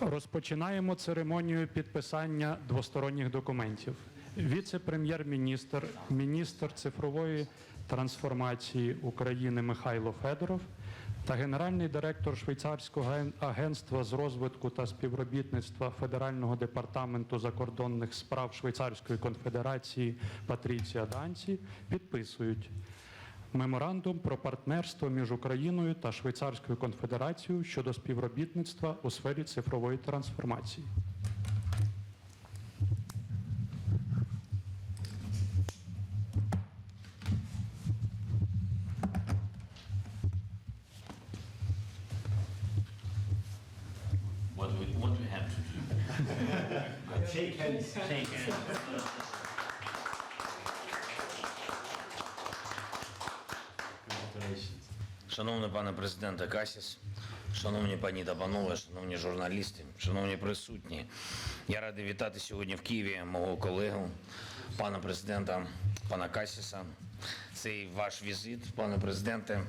Розпочинаємо церемонію підписання двосторонніх документів. Віце-прем'єр-міністр, міністр цифрової трансформації України Михайло Федоров та генеральний директор швейцарського ген- агентства з розвитку та співробітництва Федерального департаменту закордонних справ Швейцарської конфедерації Патріція Данці підписують Меморандум про партнерство між Україною та Швейцарською конфедерацією щодо співробітництва у сфері цифрової трансформації. What we, what we have to do. Shake hands. Shake hands. Шановний пане президенте Касіс, шановні пані та панове, шановні журналісти, шановні присутні, я радий вітати сьогодні в Києві мого колегу, пана президента, пана Касіса. Цей ваш візит, пане президенте,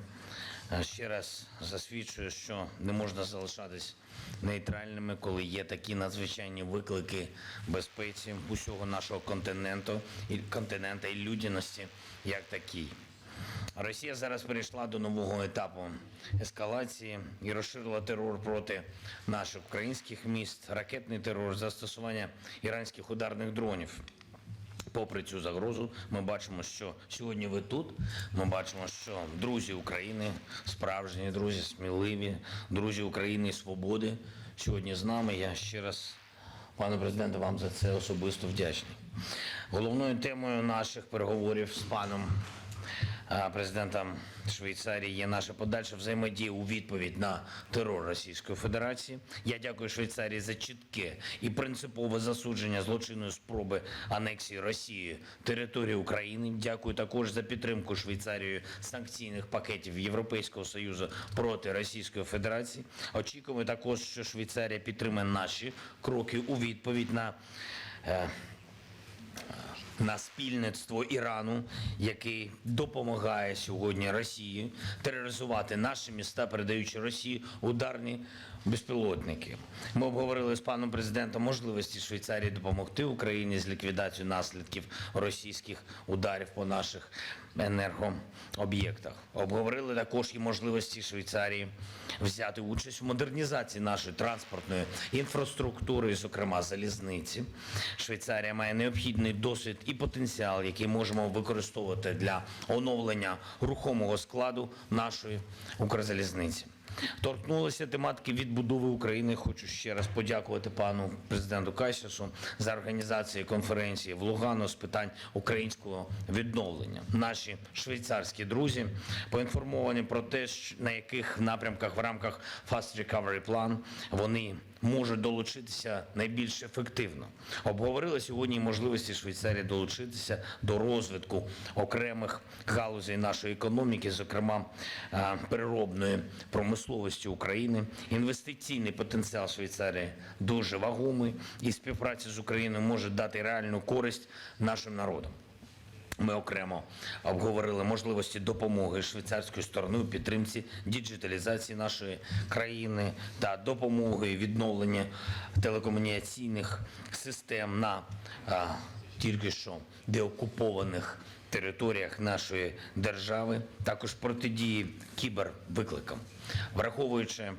ще раз засвідчує, що не можна залишатись нейтральними, коли є такі надзвичайні виклики безпеці усього нашого континенту і континента і людяності, як такий. Росія зараз перейшла до нового етапу ескалації і розширила терор проти наших українських міст, ракетний терор, застосування іранських ударних дронів. Попри цю загрозу, ми бачимо, що сьогодні ви тут. Ми бачимо, що друзі України, справжні друзі, сміливі, друзі України і свободи сьогодні з нами. Я ще раз Пане президенте, вам за це особисто вдячний. Головною темою наших переговорів з паном президентом Швейцарії є наша подальша взаємодія у відповідь на терор Російської Федерації. Я дякую Швейцарії за чітке і принципове засудження злочинної спроби анексії Росії території України. Дякую також за підтримку Швейцарією санкційних пакетів Європейського союзу проти Російської Федерації. Очікуємо також, що Швейцарія підтримає наші кроки у відповідь на. На спільництво Ірану, який допомагає сьогодні Росії тероризувати наші міста, передаючи Росії ударні безпілотники. Ми обговорили з паном президентом можливості Швейцарії допомогти Україні з ліквідацією наслідків російських ударів по наших енергооб'єктах. Обговорили також і можливості Швейцарії взяти участь у модернізації нашої транспортної інфраструктури, зокрема залізниці. Швейцарія має необхідний досвід і потенціал, який можемо використовувати для оновлення рухомого складу нашої Укрзалізниці. Торкнулися тематики відбудови України. Хочу ще раз подякувати пану президенту Касісу за організацію конференції в Лугано з питань українського відновлення. Наші швейцарські друзі поінформовані про те, на яких напрямках в рамках Fast Recovery Plan вони можуть долучитися найбільш ефективно. Обговорили сьогодні можливості Швейцарії долучитися до розвитку окремих галузей нашої економіки, зокрема е, переробної промисловості України. Інвестиційний потенціал Швейцарії дуже вагомий, і співпраця з Україною може дати реальну користь нашим народам. Ми окремо обговорили можливості допомоги швейцарської сторони у підтримці діджиталізації нашої країни та допомоги відновлення телекомунікаційних систем на а, тільки що деокупованих територіях нашої держави, також протидії кібервикликам, враховуючи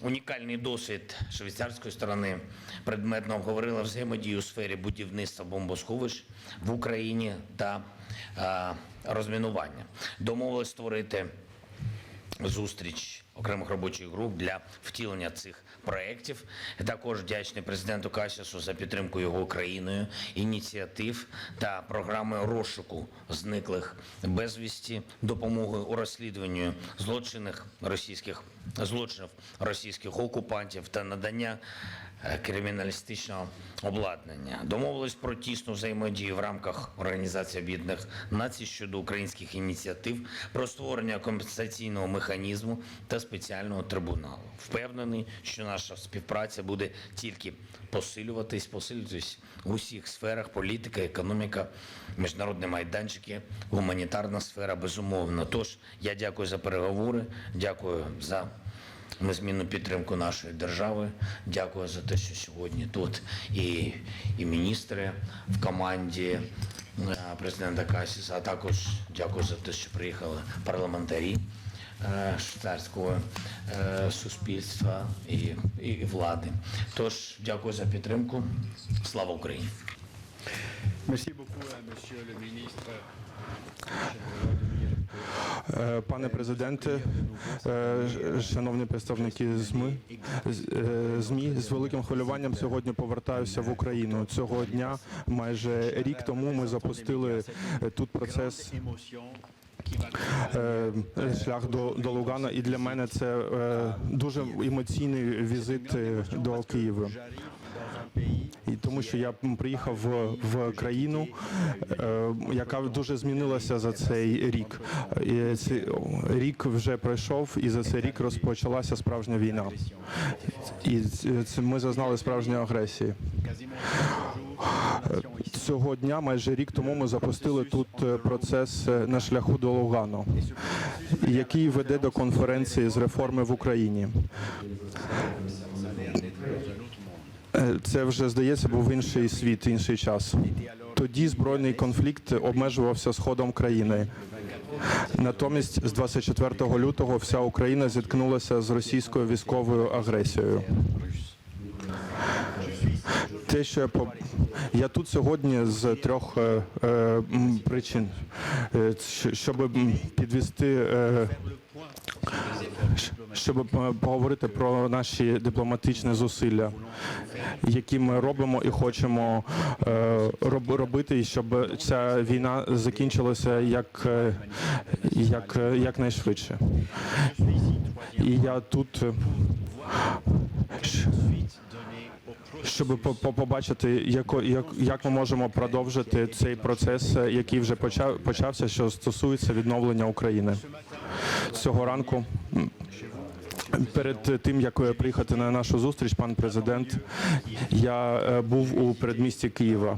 Унікальний досвід швейцарської сторони предметно обговорила взаємодію у сфері будівництва бомбосховищ в Україні та е, розмінування. Домовились створити зустріч окремих робочих груп для втілення цих проєктів. Також вдячний президенту Касісу за підтримку його країною ініціатив та програми розшуку зниклих безвісті, допомоги у розслідуванні злочинних російських злочинів російських окупантів та надання криміналістичного обладнання. Домовились про тісну взаємодію в рамках Організації Об'єднаних Націй щодо українських ініціатив про створення компенсаційного механізму та спеціального трибуналу. Впевнений, що наша співпраця буде тільки посилюватись, посилюватись в усіх сферах політика, економіка, міжнародні майданчики, гуманітарна сфера, безумовно. Тож я дякую за переговори, дякую за незмінну підтримку нашої держави. Дякую за те, що сьогодні тут і, і міністри в команді е, президента Касіса, а також дякую за те, що приїхали парламентарі е, швейцарського е, суспільства і, і, влади. Тож дякую за підтримку. Слава Україні! Merci beaucoup, euh, Monsieur. Е, Пане президенте, е, шановні представники ЗМІ, е, ЗМІ, з великим хвилюванням сьогодні повертаюся в Україну. Цього дня, майже рік тому, ми запустили тут процес шлях до, до Лугана, і для мене це е, дуже емоційний візит е, до Києва. І тому що я приїхав в, в країну, е, яка дуже змінилася за цей рік. І цей рік вже пройшов, і за цей рік розпочалася справжня війна. І ми зазнали справжньої агресії. Цього дня, майже рік тому, ми запустили тут е, процес е, на шляху до Лугану, який веде до конференції з реформи в Україні. Е, Це вже здається був інший світ, інший час. Тоді збройний конфлікт обмежувався сходом країни. Натомість, з 24 лютого, вся Україна зіткнулася з російською військовою агресією. Те, що я по я тут сьогодні з трьох е, е, причин, е, щоб підвести. Е, щоб е, поговорити про наші дипломатичні зусилля, які ми робимо і хочемо е, робити, щоб ця війна закінчилася як, як, як, найшвидше. І я тут. Щоб по- по- побачити, яко- як, як ми можемо продовжити цей процес, е, який вже почав, почався, що стосується відновлення України. Цього ранку, перед тим, як е, приїхати на нашу зустріч, пан президент, я е, був у передмісті Києва.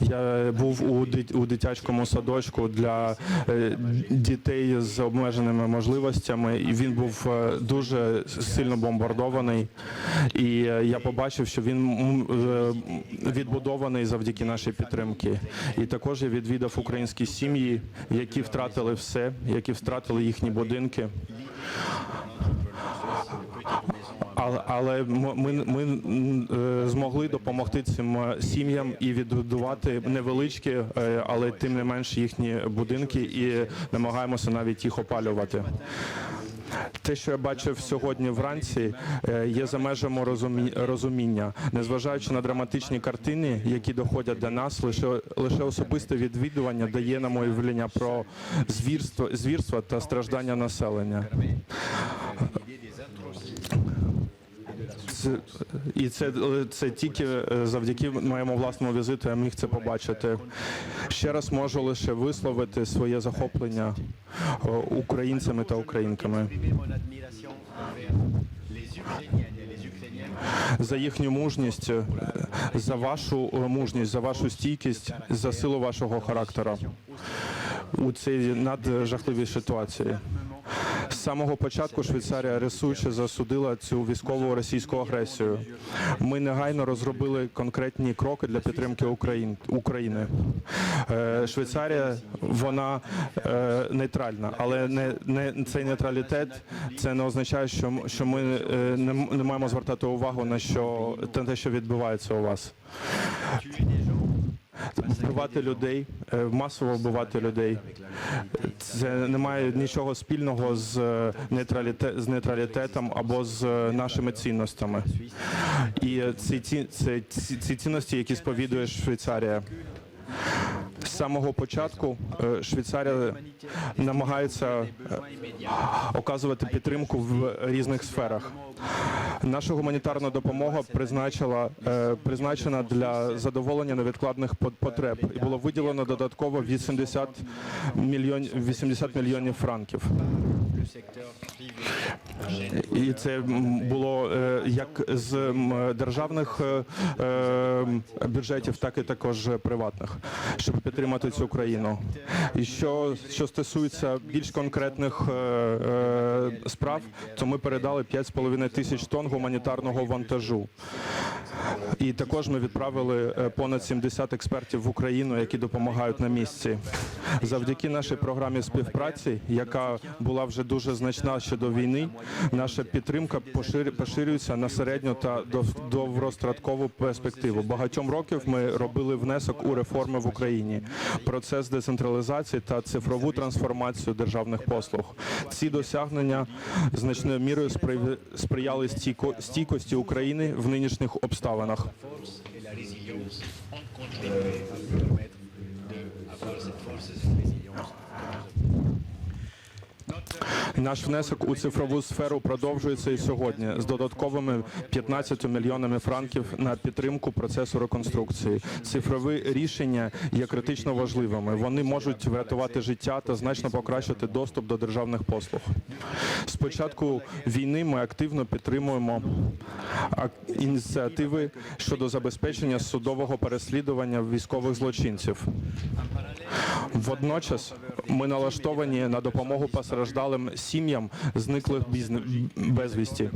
Я був у у дитячому садочку для е, дітей з обмеженими можливостями, і він був е, дуже сильно бомбардований. І е, я побачив, що він е, відбудований завдяки нашій підтримці. І також я відвідав українські сім'ї, які втратили все, які втратили їхні будинки. Але, але ми, ми е, змогли допомогти цим е, сім'ям і відбудувати невеличкі, е, але тим не менш їхні будинки, і намагаємося навіть їх опалювати. Те, що я бачив сьогодні вранці, є за межами розумі- розуміння. Незважаючи на драматичні картини, які доходять до нас, лише лише особисте відвідування дає нам уявлення про звірство, звірства та страждання населення. Це, і це, це тільки е, завдяки моєму власному візиту я міг це побачити. Ще раз можу лише висловити своє захоплення е, українцями та українками за їхню мужність, е, за вашу мужність, за вашу стійкість, за силу вашого характеру у цій наджахливій ситуації. З самого початку Швейцарія рисуюче засудила цю військову російську агресію. Ми негайно розробили конкретні кроки для підтримки України. Е, Швейцарія вона е, нейтральна, але не, не цей нейтралітет це не означає, що, що ми е, не, маємо звертати увагу на що те, що відбувається у вас. Вбивати людей, е, масово вбивати людей. Це не має нічого спільного з нейтралітет з нейтралітетом або з е, нашими цінностями. І е, ці, ці, ці, ці цінності, які сповідує Швейцарія. Самого початку е, Швейцарія намагається е, оказувати підтримку в різних сферах. Наша гуманітарна допомога призначила е, призначена для задоволення невідкладних пот- потреб і було виділено додатково 80 мільйонів 80 мільйонів франків. І це було е, як з державних е, е, бюджетів, так і також приватних, щоб підтримати цю країну. І що, що стосується більш конкретних справ, то ми передали 5,5 тисяч тонн гуманітарного вантажу. І також ми відправили понад 70 експертів в Україну, які допомагають на місці. Завдяки нашій програмі співпраці, яка була вже дуже значна ще до війни, наша підтримка пошир- поширюється на середню та дов- довгострокову перспективу. Багатьом років ми робили внесок у реформи в Україні, процес децентралізації та цифрову трансформацію державних послуг. Ці досягнення значною мірою спри- сприяли стійкості України в нинішніх обставинах. et Наш внесок у цифрову сферу продовжується і сьогодні з додатковими 15 мільйонами франків на підтримку процесу реконструкції. Цифрові рішення є критично важливими. Вони можуть врятувати життя та значно покращити доступ до державних послуг. З початку війни ми активно підтримуємо ініціативи щодо забезпечення судового переслідування військових злочинців. Водночас ми налаштовані на допомогу постраждалим сім'ям зниклих безвісті.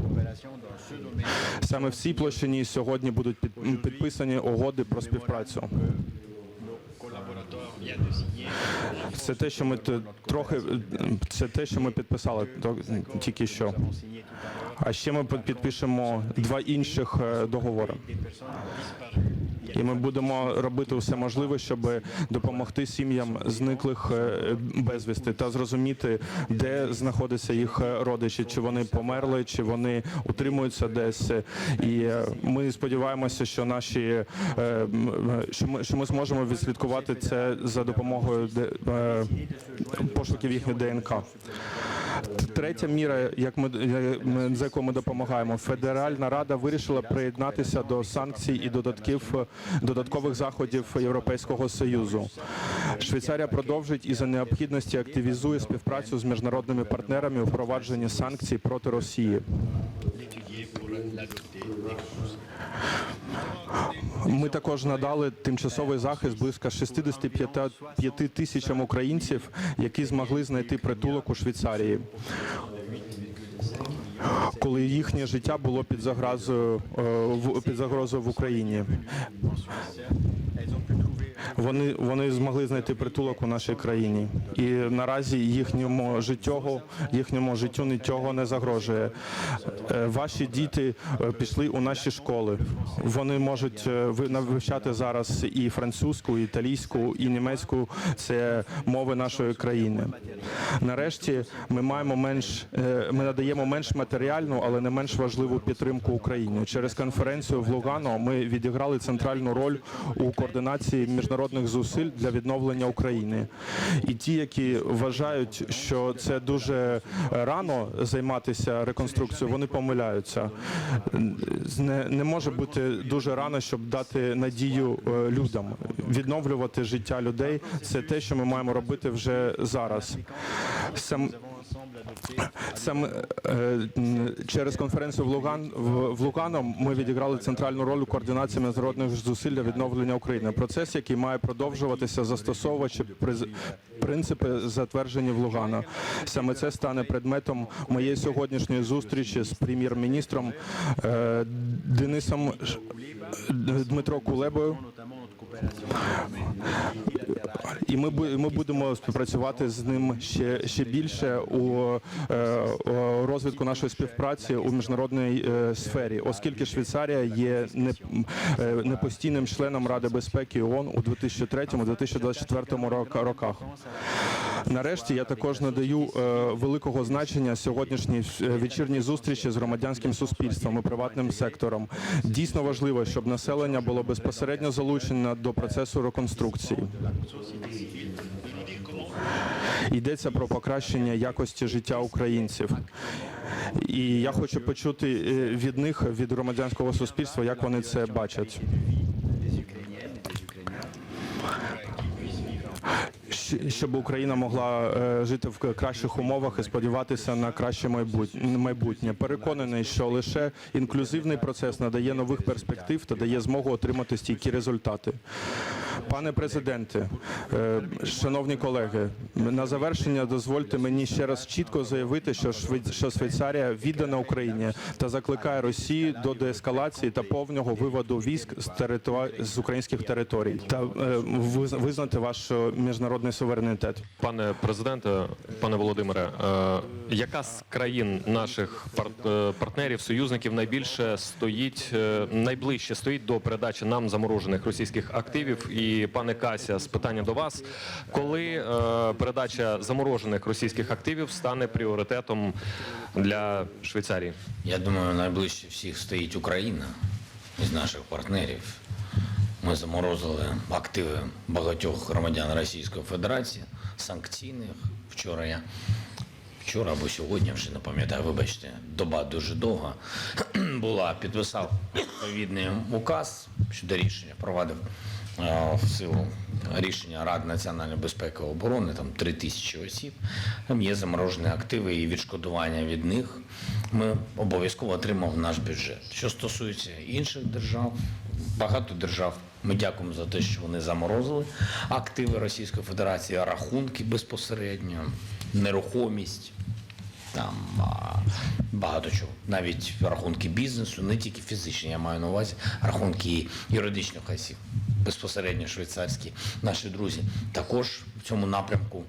Саме в цій площині сьогодні будуть під- підписані угоди про співпрацю. Це те, що ми трохи це те, що ми підписали тільки що. А ще ми під- підпишемо два інших е, договори. І ми будемо робити все можливе, щоб допомогти сім'ям зниклих е, безвісти та зрозуміти, де знаходяться їх родичі, чи вони померли, чи вони утримуються десь. І е, ми сподіваємося, що наші е, що ми, що ми зможемо відслідкувати це за допомогою пошуків їхньої ДНК. Третя міра, як ми з яку ми допомагаємо, Федеральна рада вирішила приєднатися до санкцій і додатків додаткових заходів Європейського союзу. Швейцарія продовжить і за необхідності активізує співпрацю з міжнародними партнерами у впровадженні санкцій проти Росії. Ми також надали тимчасовий захист близько 65 тисячам українців, які змогли знайти притулок у Швейцарії. Коли їхнє життя було під загрозою е, під загрозою в Україні, вони, вони змогли знайти притулок у нашій країні, і наразі їхньому життю, їхньому життю нічого не загрожує. Е, Ваші діти е, пішли у наші школи. Вони можуть е, вивчати зараз і французьку, і італійську, і німецьку. Це мови нашої країни. Нарешті ми маємо менш ми надаємо менш матеріальну, але не менш важливу підтримку Україні. Через конференцію в Лугано ми відіграли центральну роль у координації міжнародних зусиль для відновлення України. І ті, які вважають, що це дуже рано займатися реконструкцією, вони помиляються. Не, не може бути дуже рано, щоб дати надію е, людям. Відновлювати життя людей це те, що ми маємо робити вже зараз. Сам Сам е, м, через конференцію в Луган в Лугано ми відіграли центральну роль у координації міжнародних зусиль для відновлення України. Процес, який має продовжуватися, застосовуючи принципи, затверджені в Лугано. Саме це стане предметом моєї сьогоднішньої зустрічі з прем'єр-міністром е, Денисом Дмитро Кулебою. І ми ми будемо співпрацювати з ним ще ще більше у е, розвитку нашої співпраці у міжнародній е, сфері, оскільки Швейцарія є не, е, непостійним членом Ради безпеки ООН у 2003-2024 рок- роках. Нарешті я також надаю е, великого значення сьогоднішній е, вечірній зустрічі з громадянським суспільством і приватним сектором. Дійсно важливо, щоб населення було безпосередньо залучено до процесу реконструкції. Йдеться про покращення якості життя українців. І я хочу почути е, від них, від громадянського суспільства, як вони це бачать. Щоб Україна могла е, жити в кращих умовах і сподіватися на краще майбут- майбутнє. Переконаний, що лише інклюзивний процес надає нових перспектив та дає змогу отримати стійкі результати. Пане президенте, е, шановні колеги, на завершення дозвольте мені ще раз чітко заявити, що Швей- що Швейцарія віддана Україні та закликає Росію до деескалації та повного виводу військ з з українських територій та е, виз- визнати ваш е, міжнародний суверенітет. Пане президенте, пане Володимире, е, яка з країн наших е, партнерів, союзників найбільше стоїть е, найближче стоїть до передачі нам заморожених російських активів? І пане Кася, з питання до вас, коли передача заморожених російських активів стане пріоритетом для Швейцарії? Я думаю, найближче всіх стоїть Україна із наших партнерів. Ми заморозили активи багатьох громадян Російської Федерації, санкційних. Вчора я вчора або сьогодні, вже не пам'ятаю, вибачте, доба дуже довга була. Підписав відповідний указ щодо рішення, провадив е, в силу рішення Ради національної безпеки і оборони, там 3 тисячі осіб. Там є заморожені активи і відшкодування від них. Ми обов'язково отримав наш бюджет. Що стосується інших держав, багато держав. Ми дякуємо за те, що вони заморозили активи Російської Федерації, рахунки безпосередньо, нерухомість там багато чого. Навіть рахунки бізнесу, не тільки фізичні, я маю на увазі рахунки юридичних осіб, безпосередньо швейцарські наші друзі також в цьому напрямку.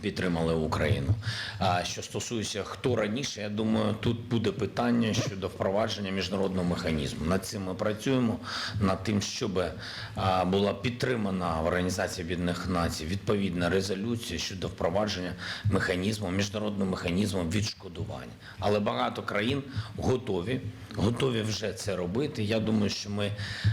Підтримали Україну. А що стосується хто раніше, я думаю, тут буде питання щодо впровадження міжнародного механізму. Над цим ми працюємо, над тим, щоб була підтримана в Організації Об'єднаних Націй відповідна резолюція щодо впровадження механізму, міжнародного механізму відшкодування. Але багато країн готові, готові вже це робити. Я думаю, що ми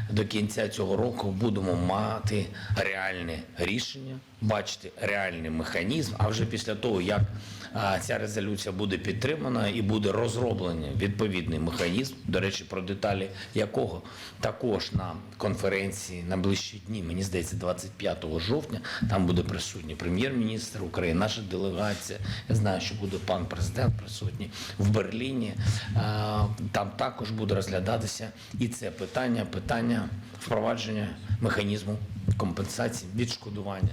до кінця цього року будемо мати реальне рішення, бачити реальний механізм. А вже після того, як ця резолюція буде підтримана і буде розроблений відповідний механізм, до речі, про деталі якого також на конференції на ближчі дні, мені здається, 25 жовтня, там буде присутній прем'єр-міністр України, наша делегація. Я знаю, що буде пан президент присутній в Берліні. Там також буде розглядатися і це питання, питання впровадження механізму компенсації, відшкодування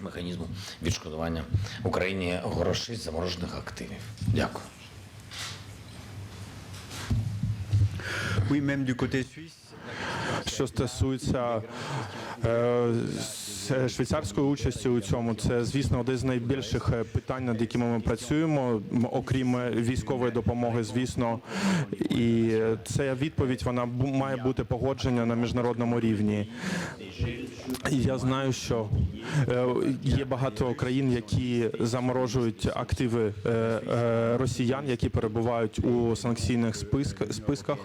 механізму відшкодування Україні грошей заморожених активів. Дякую. Oui, même du côté suisse. Що стосується е, швейцарської участі у цьому, це звісно один з найбільших е, питань, над якими ми працюємо, окрім е, військової допомоги, звісно. І е, ця відповідь вона має бути погоджена на міжнародному рівні. Я знаю, що е, є багато країн, які заморожують активи е, е, росіян, які перебувають у санкційних списк- списках.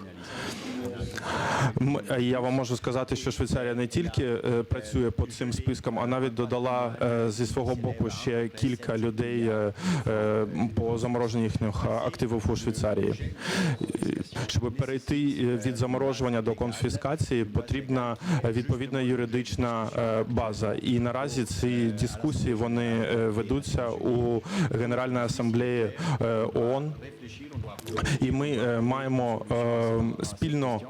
Е, Я вам можу сказати, що Швейцарія не тільки е, працює по цим спискам, а навіть додала е, зі свого боку ще кілька людей по замороженню їхніх активів у Швейцарії. Щоб перейти е, від заморожування до конфіскації, потрібна е, відповідна юридична е, база. І наразі ці дискусії вони ведуться у Генеральній асамблеї ООН. І ми маємо спільно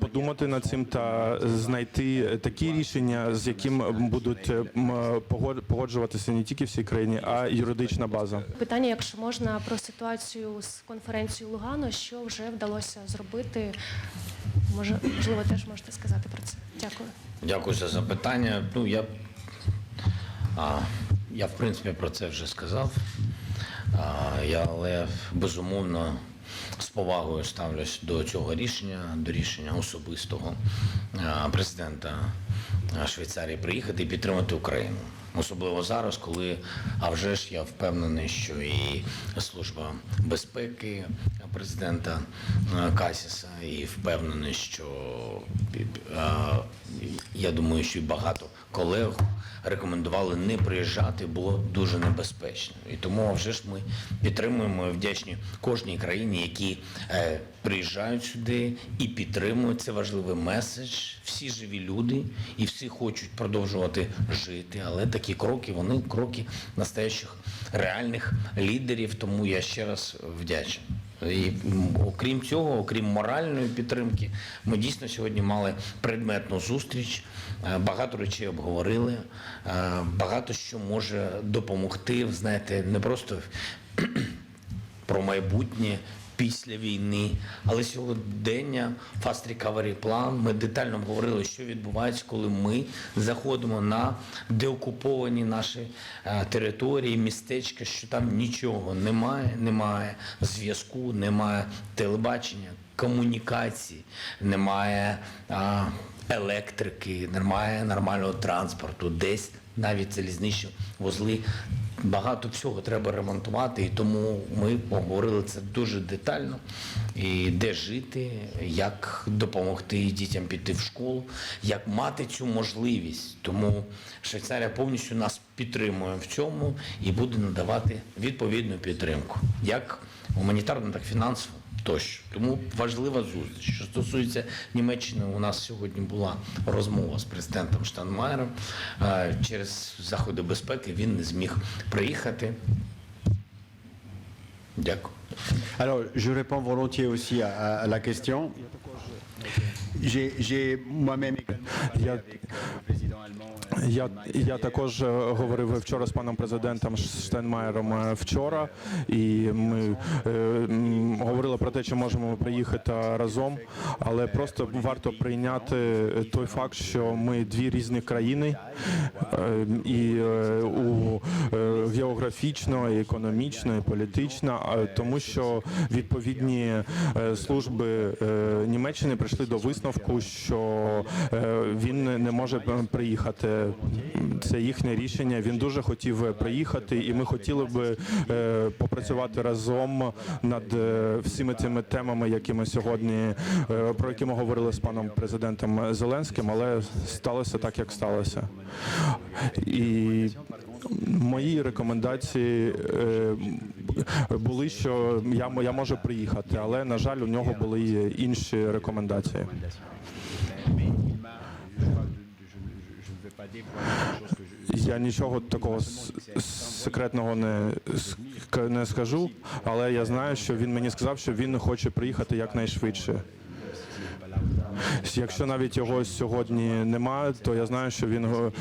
подумати над цим та знайти такі рішення, з яким будуть погоджуватися не тільки всі країни, а юридична база. Питання, якщо можна, про ситуацію з конференцією Лугано, що вже вдалося зробити? Може, можливо, теж можете сказати про це. Дякую. Дякую за запитання. Ну, я, а, я в принципі про це вже сказав. А, я, але безумовно з повагою ставлюсь до цього рішення, до рішення особистого президента Швейцарії приїхати і підтримати Україну. Особливо зараз, коли, а вже ж я впевнений, що і Служба безпеки президента е, Касіса, і впевнений, що е, я думаю, що і багато колег рекомендували не приїжджати, було дуже небезпечно. І тому вже ж ми підтримуємо і вдячні кожній країні, які е, приїжджають сюди і підтримують. Це важливий меседж. Всі живі люди і всі хочуть продовжувати жити. Але такі кроки, вони кроки настоящих реальних лідерів. Тому я ще раз вдячний. І окрім цього, окрім моральної підтримки, ми дійсно сьогодні мали предметну зустріч. Е, Багато речей обговорили, е, багато що може допомогти, знаєте, не просто про майбутнє після війни, але сьогодення Fast Recovery план. Ми детально обговорили, що відбувається, коли ми заходимо на деокуповані наші е, території, містечка, що там нічого немає, немає зв'язку, немає телебачення, комунікацій, немає а, електрики, немає нормального транспорту, десь навіть залізничні вузли. Багато всього треба ремонтувати, і тому ми обговорили це дуже детально. І де жити, як допомогти дітям піти в школу, як мати цю можливість. Тому Швейцарія повністю нас підтримує в цьому і буде надавати відповідну підтримку, як гуманітарну, так і фінансову. Тощо. Тому важлива зустріч. Що стосується Німеччини, у нас сьогодні була розмова з президентом Штанмаєром. Е, Через заходи безпеки він не зміг приїхати. Дякую. Alors, je réponds volontiers aussi à, à- la question. J'ai moi-même également parlé avec euh, Я, я також е, говорив вчора з паном президентом Штайнмаєром е, вчора, і ми е, говорили про те, чи можемо приїхати разом, але просто варто прийняти той факт, що ми дві різні країни, е, і у е, географічно, і економічно, і політично, тому що відповідні служби Німеччини прийшли до висновку, що він не- може е, приїхати. Це їхнє рішення. Він дуже хотів е, приїхати, і ми хотіли би е, попрацювати разом над е, всіми цими темами, які ми сьогодні про які ми говорили з паном президентом Зеленським, але сталося так, як сталося. І мої рекомендації були, що я, я можу приїхати, але на жаль, у нього були інші рекомендації. Я нічого такого секретного не, не скажу, але я знаю, що він мені сказав, що він хоче приїхати якнайшвидше. Якщо навіть його сьогодні немає, то я знаю, що він е,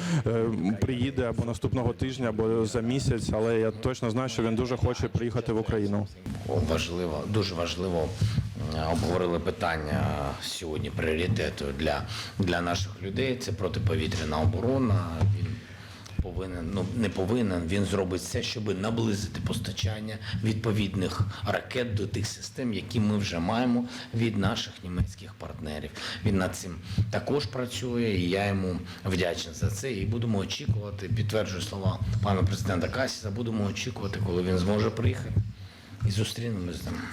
приїде або наступного тижня, або за місяць, але я точно знаю, що він дуже хоче приїхати в Україну. Важливо, дуже важливо обговорили питання сьогодні пріоритету для, для наших людей. Це протиповітряна оборона. Він повинен, ну не повинен, він зробить все, щоб наблизити постачання відповідних ракет до тих систем, які ми вже маємо від наших німецьких партнерів. Він над цим також працює, і я йому вдячний за це. І будемо очікувати, підтверджую слова пана президента Касіса, будемо очікувати, коли він зможе приїхати. І зустрінемось з ним.